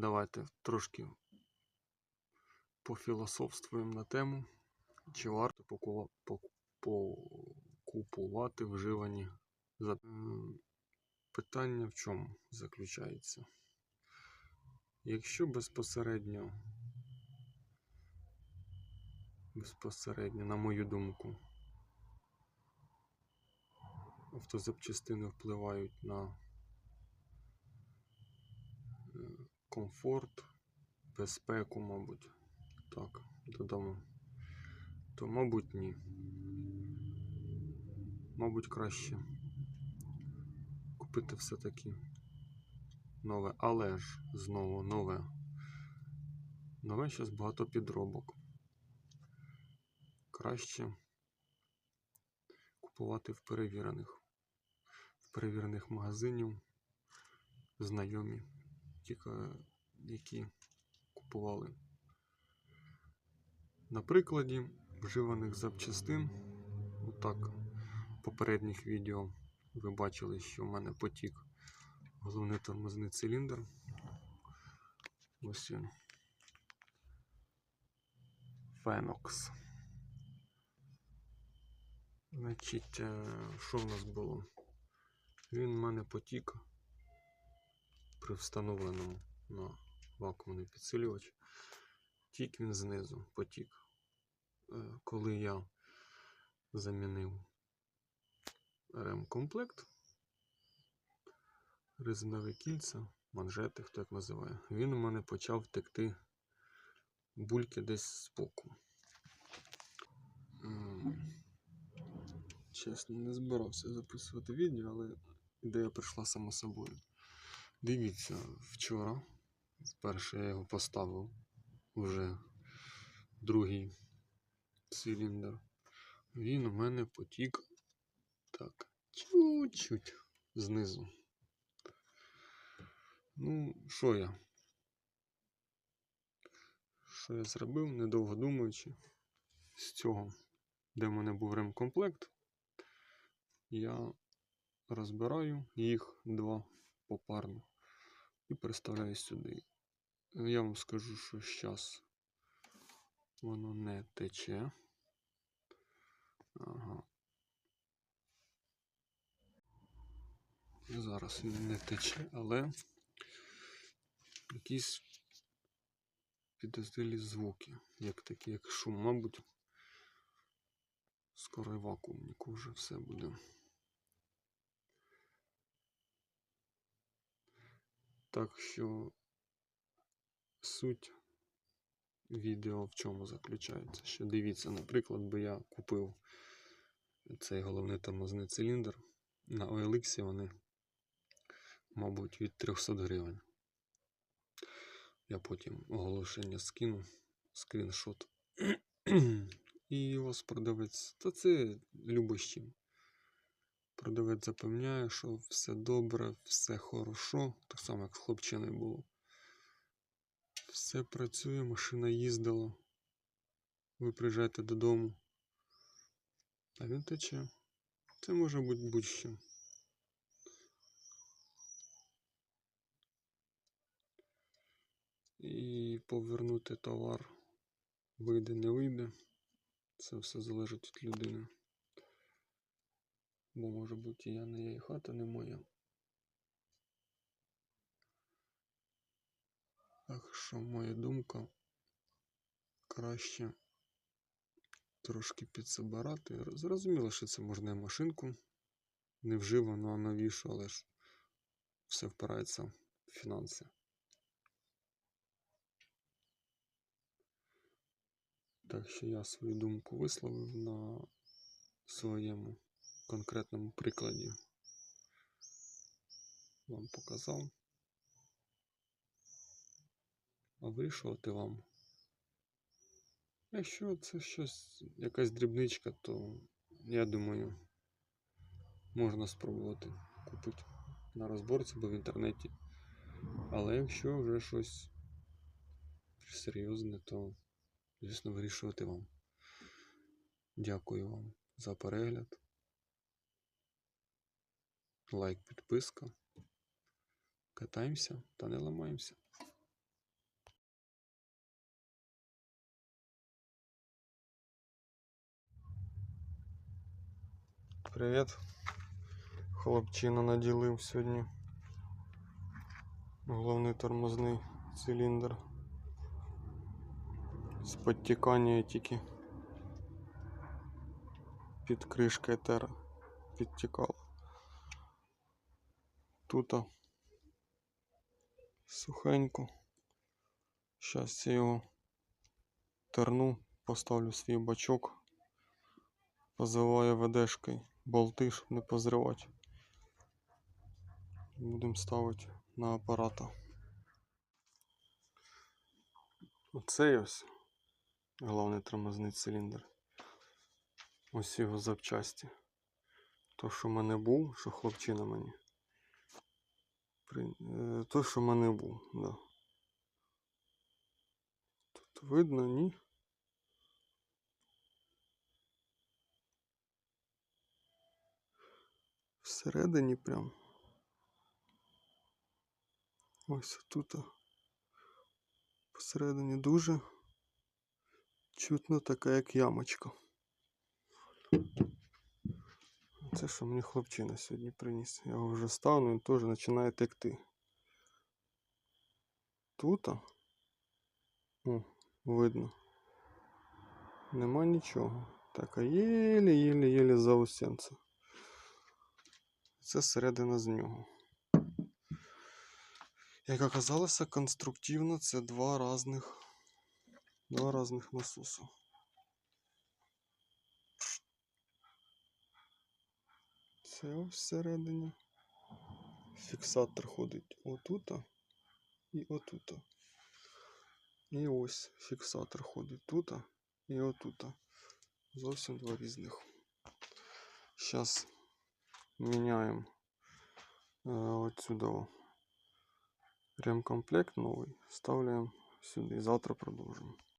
давайте трошки пофілософствуємо на тему, чи варто покупувати вживані. Питання в чому заключається? Якщо безпосередньо, безпосередньо, на мою думку, автозапчастини впливають на е, комфорт, безпеку, мабуть, так, додому, то, мабуть, ні. Мабуть, краще купити все-таки нове, але ж знову нове. Нове зараз багато підробок. Краще купувати в перевірених, в перевірених магазинів, знайомі, які купували. На прикладі вживаних запчастин, отак, в попередніх відео ви бачили, що в мене потік головний тормозний циліндр. Ось він. Фенокс. Значить, е, що в нас було? Він в мене потік при встановленому на вакуумний підсилювач. Тік він знизу потік. Е, Коли я замінив ремкомплект, резинові кільця, манжети, хто як називає, він у мене почав текти бульки десь з боку. Чесно, не збирався записувати відео, але ідея прийшла само собою. Дивіться, вчора, вперше я його поставив вже другий циліндр. Він у мене потік так, чуть-чуть знизу. Ну, що я? Що я зробив, недовго думаючи, з цього, де в мене був ремкомплект, я розбираю їх два попарно і переставляю сюди. Я вам скажу, що зараз воно не тече. Ага. Зараз він не тече, але якісь підозрілі звуки, як такі, як шум, мабуть. Скоро і вакуумнику вже все буде. Так що суть відео в чому заключається? Що дивіться, наприклад, би я купив цей головний тормозний циліндр на OLX вони, мабуть, від 300 гривень. Я потім оголошення скину, скріншот. І ось продавець. Та це любощі. Продавець запевняє, що все добре, все хорошо. Так само, як з хлопчиною було. Все працює, машина їздила. Ви приїжджаєте додому. А він тече. Це може бути будь-що. І повернути товар вийде, не вийде. Це все залежить від людини. Бо може бути я не є, і хата не моя. Так що моя думка краще трошки підсобирати. Зрозуміло, що це можна і машинку не вживану, а новішу, але ж все впирається в фінанси. Так що я свою думку висловив на своєму конкретному прикладі. Вам показав. А вирішувати вам. Якщо це щось, якась дрібничка, то я думаю, можна спробувати купити на розборці або в інтернеті. Але якщо вже щось серйозне, то, звісно, вирішувати вам. Дякую вам за перегляд лайк, підписка. Катаємося та не ламаємося. Привіт. Хлопчина наділив сьогодні. Головний тормозний циліндр. З підтікання тільки під кришкою тера підтікало. Тут сухенько. Щас я його терну, поставлю свій бачок, позиваю ведешкою болти, щоб не позривати. Будемо ставити на апарата. Оцей ось головний тормозний циліндр. Ось його запчасті. То, що в мене був, що хлопчина мені. При... е, То, що в мене був, да. Тут видно, ні. Всередині прям. Ось тут. Посередині дуже чутно така як ямочка. Це що мені хлопчина сьогодні приніс. Я його вже ставлю, він теж починає текти. Тут. О, видно. Нема нічого. Так, а єлі-єлі-єлі заусенце. Це середина з нього. Як оказалося, конструктивно це два різних два різних насоси. Це ось всередині. Фіксатор ходить отута і отута. І ось фіксатор ходить тут і отута. Зовсім два різних. Зараз міняємо е, от ремкомплект новий, ставляємо сюди. Завтра продовжимо.